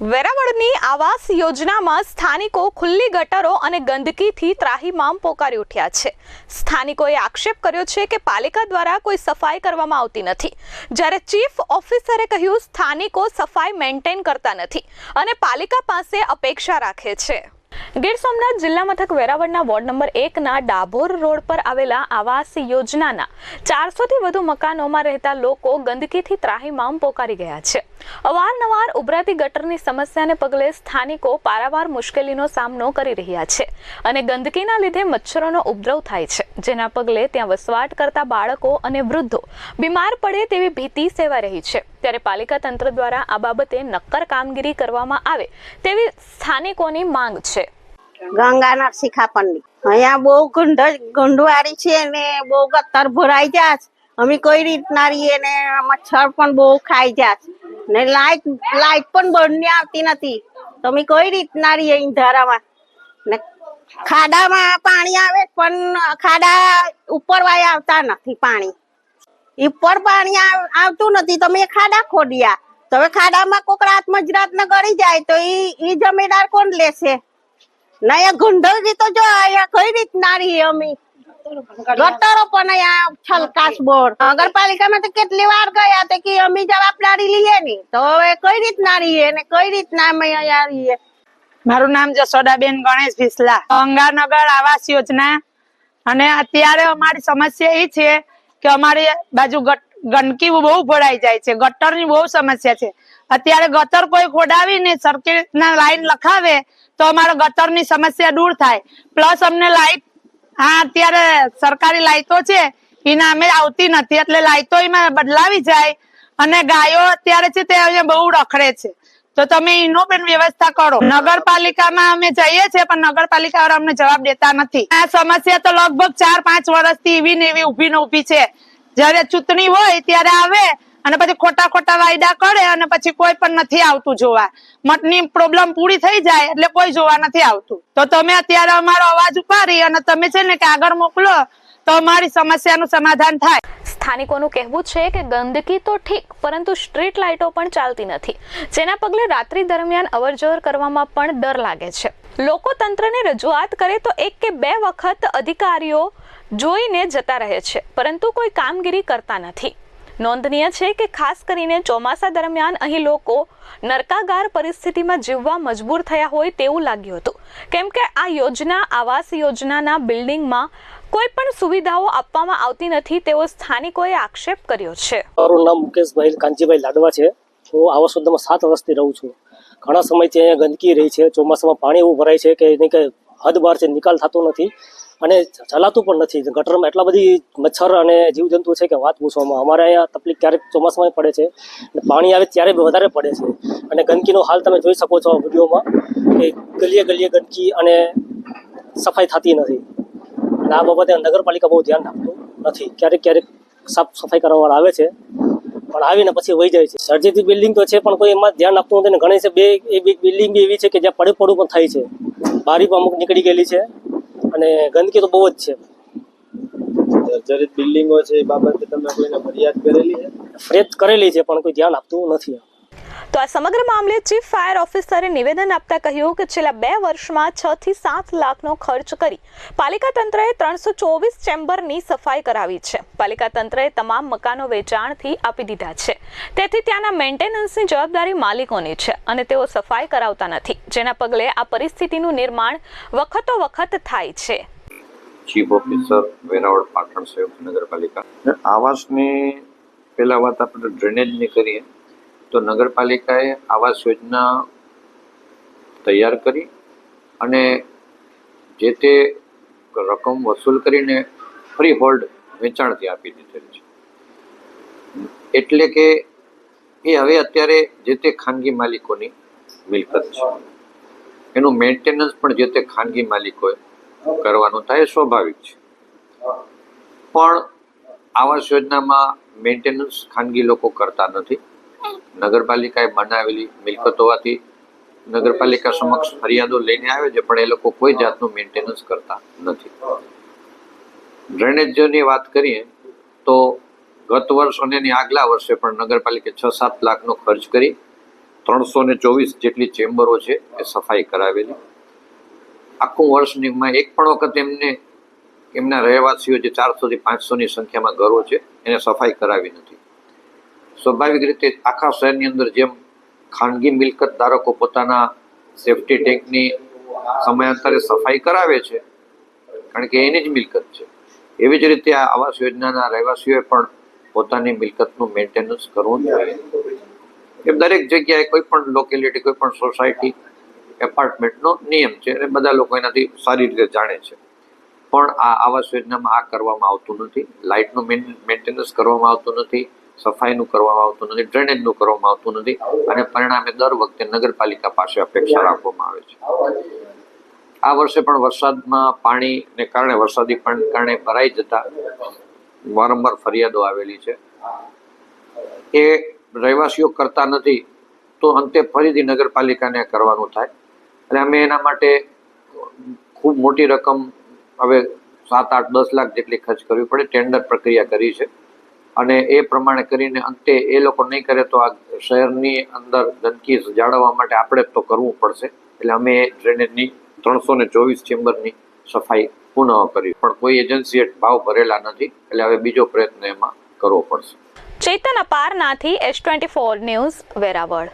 વેરાવળની આવાસ યોજનામાં સ્થાનિકો ખુલ્લી ગટરો અને ગંદકીથી ત્રાહીમામ પોકારી ઉઠ્યા છે. સ્થાનિકોએ આક્ષેપ કર્યો છે કે પાલિકા દ્વારા કોઈ સફાઈ કરવામાં આવતી નથી. જ્યારે ચીફ ઓફિસરે કહ્યું, સ્થાનિકો સફાઈ મેન્ટેન કરતા નથી અને પાલિકા પાસે અપેક્ષા રાખે છે. ગીર સોમનાથ જિલ્લા મથક વેરાવળના વોર્ડ નંબર એકના ડાભોર રોડ પર આવેલા આવાસ યોજનાના ચારસોથી વધુ મકાનોમાં રહેતા લોકો ગંદકીથી ત્રાહીમામ પોકારી ગયા છે. અવારનવાર ઉભરાતી ગટરની સમસ્યાને પગલે સ્થાનિકો પારાવાર મુશ્કેલીનો સામનો કરી રહ્યા છે અને ગંદકીના લીધે મચ્છરોનો ઉપદ્રવ થાય છે, જેના પગલે ત્યાં વસવાટ કરતા બાળકો અને વૃદ્ધો બીમાર પડે તેવી ભીતિ સેવા રહી છે ત્યારે પાલિકા તંત્ર દ્વારા આ બાબતે નક્કર કામગીરી કરવામાં આવે તેવી સ્થાનિકોની માંગ છે ગંગાના શિખા અહીંયા બહુ ગુંડ ગુંડવારી છે ને બહુ ગત્તર ભરાઈ જાય. અમે કોઈ રીતના રહીએ ને મચ્છર પણ બહુ ખાઈ જાય. ને લાઈટ લાઈટ પણ બંને આવતી નથી. તો અમે કઈ રીતના રહીએ ઇંધારામાં ને ખાડામાં પાણી આવે પણ ખાડા ઉપર વાય આવતા નથી પાણી. ઉપર પાણી આવતું નથી. તો મેં ખાડા ખોડ્યા તો હવે ખાડામાં કોક રાત મજરાત ને ગળી જાય તો ઈ જમીદાર કોણ લેશે? ના અહીંયા ગુંડલજી તો જો અહીંયા કઈ રીતના રહીએ અમે? ગટરો પણ અહીંયા છલકાશ બોર. નગરપાલિકામાં તો કેટલી વાર ગયા તે કે અમે જવાબદારી લઈએ ની તો હવે કઈ રીતના રહીએ ને કઈ રીતના અમે અહીંયા રહીએ? મારું નામ જસોડાબેન ગણેશ ભીસલા. ગંગાનગર આવાસ યોજના. અને અત્યારે અમારી સમસ્યા એ છે કે અમારી બાજુ ગંદકી બહુ ભરાઈ જાય છે. ગટરની બહુ સમસ્યા છે. અત્યારે ગટર કોઈ ખોડાવીને સર્કિટના લાઈન લખાવે તો અમારે ગટરની સમસ્યા દૂર થાય. પ્લસ અમને લાઈટ હા, અત્યારે સરકારી લાઈટો છે, એના અમે આવતી નથી, એટલે લાઈટો એમાં બદલાવી જાય. અને ગાયો અત્યારે છે તે અહીંયા બહુ રખડે છે. તો તમે એનો પણ વ્યવસ્થા કરો. નગરપાલિકામાં અમે જઈએ છીએ, પણ નગરપાલિકા વાળા અમને જવાબ દેતા નથી. આ સમસ્યા તો લગભગ ચાર પાંચ વર્ષથી એવી ને એવી ઊભી ને ઊભી છે. જયારે ચૂંટણી હોય, ત્યારે આવે અને પછી ખોટા ખોટા વાયદા કરે અને પછી કોઈ પણ નથી આવતું જોવા. મતની પ્રોબ્લેમ પૂરી થઈ જાય એટલે કોઈ જોવા નથી આવતું. તો તમે અત્યારે અમારો અવાજ ઉપાડી અને તમે છે ને કે આગળ મોકલો, તો અમારી સમસ્યાનું સમાધાન થાય. સ્થાનિકોનું કહેવું છે કે ગંદકી તો ઠીક, પરંતુ સ્ટ્રીટ લાઇટો પણ ચાલતી નથી. જેના પગલે રાત્રિ દરમિયાન અવરજવર કરવામાં પણ ડર લાગે છે. લોકો તંત્રને રજૂઆત કરે તો એક કે બે વખત અધિકારીઓ જોઈને જતા રહે છે, પરંતુ કોઈ કામગીરી કરતા નથી. નોંધનીય છે કે ખાસ કરીને ચોમાસા દરમિયાન અહીં લોકો નરકાગાર પરિસ્થિતિમાં જીવવા મજબૂર થયા હોય તેવું લાગ્યું હતું. કેમ કે આ યોજના, આવાસ યોજનાના બિલ્ડિંગમાં કોઈ પણ સુવિધાઓ આપવામાં આવતી નથી તેવો સ્થાનિકોએ આક્ષેપ કર્યો છે. મારું નામ મુકેશભાઈ કાંજીભાઈ લાડવા છે. હું આવાસ યોજનામાં સાત વર્ષથી રહું છું. ઘણા સમયથી અહીંયા ગંદકી રહી છે. ચોમાસામાં પાણી એવું ભરાય છે કે એની કંઈ હદ બહાર છે, નિકાલ થતો નથી. અને ચલાતું પણ નથી. ગટરમાં એટલા બધી મચ્છર અને જીવજંતુ છે કે વાત પૂછવામાં, અમારે અહીંયા તકલીફ ક્યારેક ચોમાસામાં પડે છે અને પાણી આવે ત્યારે વધારે પડે છે. અને ગંદકીનો હાલ તમે જોઈ શકો છો વિડીયોમાં કે ગલીએ ગલીએ ગંદકી અને સફાઈ થતી નથી. અને આ બાબતે નગરપાલિકા બહુ ધ્યાન રાખતું નથી. ક્યારેક ક્યારેક સાફ સફાઈ કરવાવાળા આવે છે, પણ આવીને પછી વહી જાય છે. સર્જિતી બિલ્ડિંગ તો છે, પણ કોઈ એમાં ધ્યાન આપતું નથી. ઘણી છે બે, એ બિલ્ડિંગ બી એવી છે કે જ્યાં પડે પડું પણ થાય છે. બારી પણ અમુક નીકળી ગયેલી છે. અને ગંદકી તો બહુ જ છે. જર્જરિત બિલ્ડિંગો છે એ બાબતે તમે કોઈને ફરિયાદ કરેલી છે? ફરિયાદ કરેલી છે પણ કોઈ ધ્યાન આપતું નથી. તો આ સમગ્ર મામલે ચીફ ફાયર ઓફિસરે નિવેદન આપતા કહ્યું કે છેલ્લા બે વર્ષમાં છ થી સાત લાખનો ખર્ચ કરી પાલિકા તંત્રએ ત્રણસો ચોવીસ ચેમ્બરની સફાઈ કરાવી છે. પાલિકા તંત્રએ તમામ મકાનો વેચાણથી આપી દીધા છે. તેથી ત્યાંના મેન્ટેનન્સની જવાબદારી માલિકોની છે અને તેઓ સફાઈ કરાવતા નથી. જેના પગલે આ પરિસ્થિતિનું નિર્માણ વખતો વખત થાય છે. ચીફ ઓફિસર વેરાવળ પાટણ સંયુક્ત નગરપાલિકા. આવાસની પહેલા વાત આપણે ડ્રેનેજની કરીએ. તો નગરપાલિકાએ આવાસ યોજના તૈયાર કરી અને જે તે રકમ વસૂલ કરીને ફ્રી હોલ્ડ વેચાણથી આપી દીધેલ છે. એટલે કે એ હવે અત્યારે જે તે ખાનગી માલિકોની મિલકત છે. એનું મેન્ટેનન્સ પણ જે તે ખાનગી માલિકોએ કરવાનું થાય સ્વાભાવિક છે. પણ આવાસ યોજનામાં મેન્ટેનન્સ ખાનગી લોકો કરતા નથી. નગરપાલિકાએ બનાવેલી મિલકત હોવાથી નગરપાલિકા સમક્ષ ફરિયાદો લઈને આવે છે, પણ એ લોકો કોઈ જાતનું મેન્ટેનન્સ કરતા નથી. ડ્રેનેજની વાત કરીએ, તો ગત વર્ષ અને એની આગલા વર્ષે પણ નગરપાલિકાએ છ સાત લાખનો ખર્ચ કરી ત્રણસો ને ચોવીસ જેટલી ચેમ્બરો છે એ સફાઈ કરાવેલી. આખું વર્ષમાં એક પણ વખત એમને, એમના રહેવાસીઓ જે ચારસોથી પાંચસોની સંખ્યામાં ઘરો છે, એને સફાઈ કરાવી નથી. સ્વાભાવિક રીતે આખા શહેરની અંદર જેમ ખાનગી મિલકત ધારકો પોતાના સેફટી ટેન્કની સમયાંતરે સફાઈ કરાવે છે, કારણ કે એની જ મિલકત છે. એવી જ રીતે આ આવાસ યોજનાના રહેવાસીઓએ પણ પોતાની મિલકતનું મેન્ટેનન્સ કરવું જોઈએ. એમ દરેક જગ્યાએ કોઈ પણ લોકેલિટી કોઈ પણ સોસાયટી એપાર્ટમેન્ટનો નિયમ છે અને બધા લોકો એનાથી સારી રીતે જાણે છે. પણ આ આવાસ યોજનામાં આ કરવામાં આવતું નથી, લાઇટનું મેન્ટેનન્સ કરવામાં આવતું નથી સફાઈનું કરવામાં આવતું નથી ડ્રેનેજનું કરવામાં આવતું નથી અને પરિણામે દર વખતે નગરપાલિકા પાસે અપેક્ષા રાખવામાં આવે છે. આ વર્ષે પણ વરસાદમાં પાણીને કારણે વરસાદી પાણીને કારણે ભરાઈ જતા વારંવાર ફરિયાદો આવેલી છે. એ રહેવાસીઓ કરતા નથી તો અંતે ફરીથી નગરપાલિકાને કરવાનું થાય. એટલે અમે એના માટે ખૂબ મોટી રકમ, હવે સાત આઠ દસ લાખ જેટલી ખર્ચ કરવી પડે, ટેન્ડર પ્રક્રિયા કરી છે. અને એ પ્રમાણે કરીને અંતે એ લોકો નહીં કરે તો આ શહેરની અંદર ગંદકી જાળવવા માટે આપણે જ તો કરવું પડશે. એટલે અમે ડ્રેનેજની ત્રણસો ને ચોવીસ ચેમ્બરની સફાઈ પુનઃ કરી. પણ કોઈ એજન્સીએ ભાવ ભરેલા નથી. એટલે હવે બીજો પ્રયત્ન એમાં કરવો પડશે. Chetan અપારનાથી S twenty four news Veraval.